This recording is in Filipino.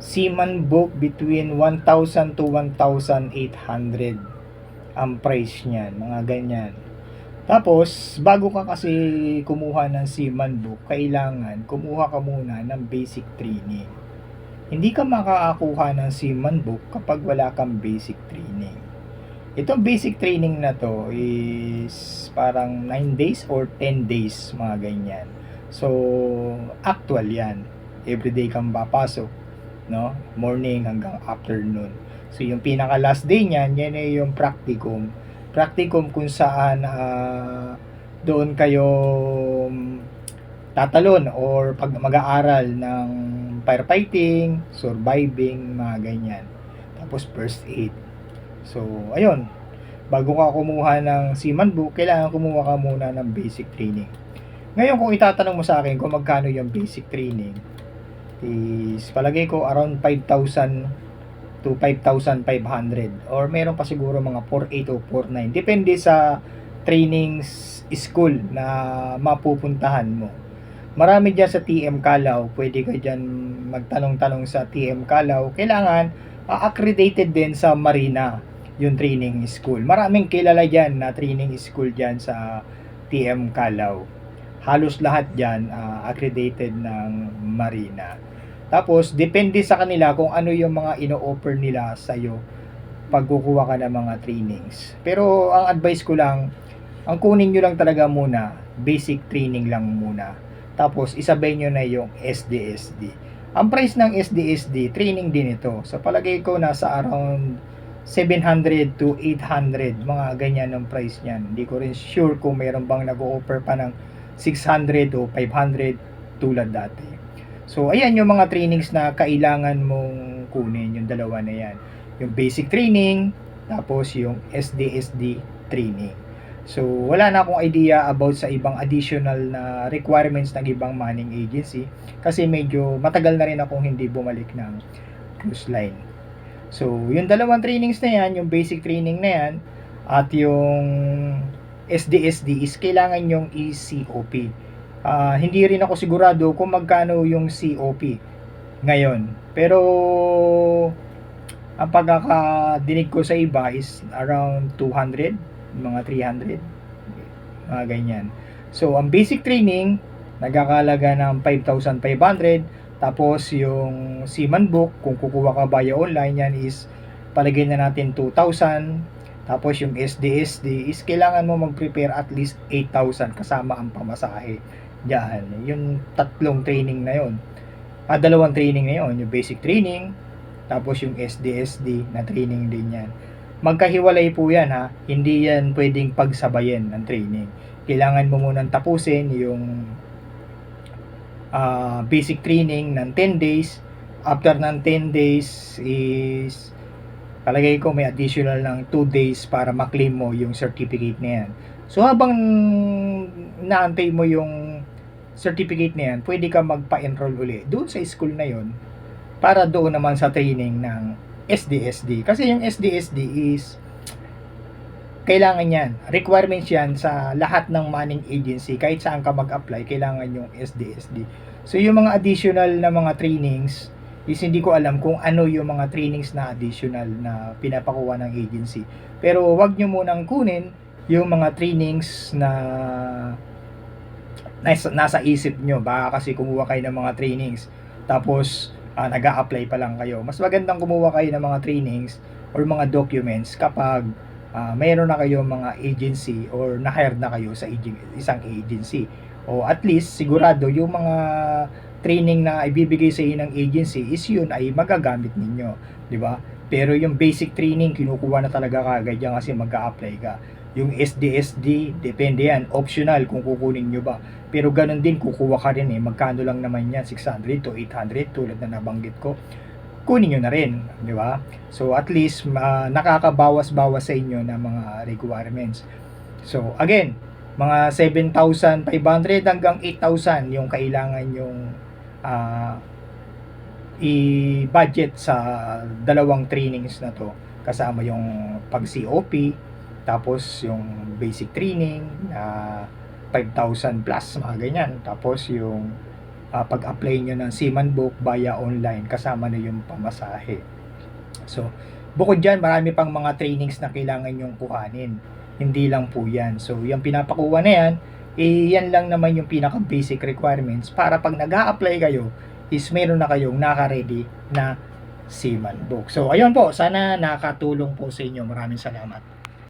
seaman book between 1,000 to 1,800 ang price niyan, mga ganyan. Tapos, bago ka kasi kumuha ng seaman book, kailangan kumuha ka muna ng basic training. Hindi ka makakakuha ng seaman book kapag wala kang basic training. Itong basic training na to is parang 9 days or 10 days, mga ganyan. So, actual yan. Everyday kang papasok, no? Morning hanggang afternoon. So, yung pinaka last day niyan, yan ay yung practicum. Practicum kung saan ah, doon kayo tatalon or pag mag-aaral ng firefighting, surviving, mga ganyan. Tapos first aid. So, ayun. Bago ka kumuha ng seaman book, kailangan kumuha ka muna ng basic training. Ngayon, kung itatanong mo sa akin kung magkano yung basic training, is palagay ko around 5,000 to 5,500 or meron pa siguro mga 4,800 o 4,900 depende sa training school na mapupuntahan mo. Marami dyan sa TM Kalaw pwede ka dyan magtanong-tanong sa TM Kalaw kailangan ah, accredited din sa Marina yung training school. Maraming kilala dyan na training school dyan sa TM Kalaw halos lahat dyan ah, accredited ng Marina tapos, depende sa kanila kung ano yung mga ino-offer nila sa'yo pag kukuha ka ng mga trainings. Pero, ang advice ko lang, ang kunin nyo lang talaga muna, basic training lang muna. Tapos, isabay nyo na yung SDSD. Ang price ng SDSD, training din ito. Sa palagay ko, nasa around 700 to 800, mga ganyan ang price niyan. Hindi ko rin sure kung mayroon bang nag-offer pa ng 600 o 500 tulad dati. So, ayan yung mga trainings na kailangan mong kunin, yung dalawa na yan. Yung basic training, tapos yung SDSD training. So, wala na akong idea about sa ibang additional na requirements ng ibang manning agency kasi medyo matagal na rin akong hindi bumalik ng cruise line. So, yung dalawang trainings na yan, yung basic training na yan, at yung SDSD is kailangan yung ECOP. Ah, hindi rin ako sigurado kung magkano yung COP ngayon. Pero ang pagkakadinig ko sa iba is around 200, mga 300, mga ganyan. So, ang basic training, nagkakalaga ng 5,500. Tapos, yung Seaman Book, kung kukuha ka via online, yan is palagay na natin 2,000. Tapos, yung SDSD is kailangan mo mag-prepare at least 8,000 kasama ang pamasahe. Diyan, yung tatlong training na yon. Ah, dalawang training na yon, yung basic training, tapos yung SDSD na training din yan. Magkahiwalay po yan ha, hindi yan pwedeng pagsabayin ng training. Kailangan mo munang tapusin yung ah, basic training ng 10 days. After ng 10 days is palagay ko may additional ng 2 days para maklaim mo yung certificate na yan. So habang naantay mo yung certificate na yan, pwede ka magpa-enroll uli doon sa school na yon para doon naman sa training ng SDSD. Kasi yung SDSD is kailangan yan. Requirements yan sa lahat ng manning agency. Kahit saan ka mag-apply, kailangan yung SDSD. So yung mga additional na mga trainings is hindi ko alam kung ano yung mga trainings na additional na pinapakuha ng agency. Pero wag nyo munang kunin yung mga trainings na nasa, nasa isip nyo. Baka kasi kumuha kayo ng mga trainings. Tapos, ah, nag apply pa lang kayo. Mas magandang kumuha kayo ng mga trainings or mga documents kapag ah, mayroon na kayo mga agency or na-hire na kayo sa isang agency. O at least, sigurado yung mga training na ibibigay sa inyo ng agency is yun ay magagamit ninyo. di ba Pero yung basic training, kinukuha na talaga kagad yan kasi mag apply ka. Yung SDSD, depende yan. Optional kung kukunin nyo ba. Pero ganun din, kukuha ka rin eh. Magkano lang naman yan? 600 to 800 tulad na nabanggit ko. Kunin nyo na rin. Di ba? So at least, ma- nakakabawas-bawas sa inyo ng mga requirements. So again, mga 7,500 hanggang 8,000 yung kailangan yung ah, i-budget sa dalawang trainings na to kasama yung pag COP tapos yung basic training na 5,000 plus mga ganyan tapos yung ah, pag-apply nyo ng Seaman Book via online kasama na yung pamasahe. So, bukod dyan, marami pang mga trainings na kailangan yung kuhanin. Hindi lang po yan. So, yung pinapakuha na yan, eh, yan lang naman yung pinaka-basic requirements para pag nag apply kayo, is meron na kayong naka-ready na Seaman Book. So, ayun po, sana nakatulong po sa inyo. Maraming salamat.